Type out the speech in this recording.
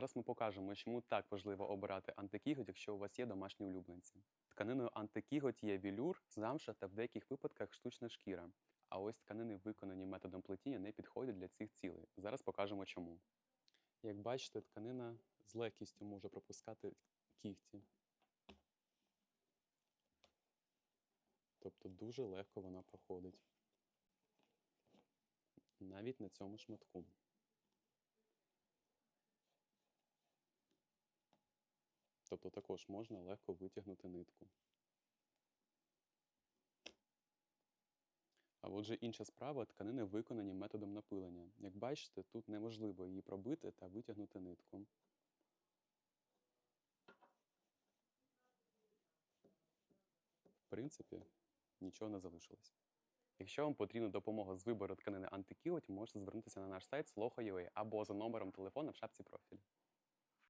Зараз ми покажемо, чому так важливо обирати антикіготь, якщо у вас є домашні улюбленці. Тканиною антикіготь є вілюр, замша та в деяких випадках штучна шкіра. А ось тканини, виконані методом плетіння, не підходять для цих цілей. Зараз покажемо чому. Як бачите, тканина з легкістю може пропускати кігті. Тобто дуже легко вона проходить. Навіть на цьому шматку. Тобто також можна легко витягнути нитку. А отже, інша справа тканини виконані методом напилення. Як бачите, тут неможливо її пробити та витягнути нитку. В принципі, нічого не залишилось. Якщо вам потрібна допомога з вибору тканини антикіготь, можете звернутися на наш сайт sloho.ua або за номером телефона в шапці профілю.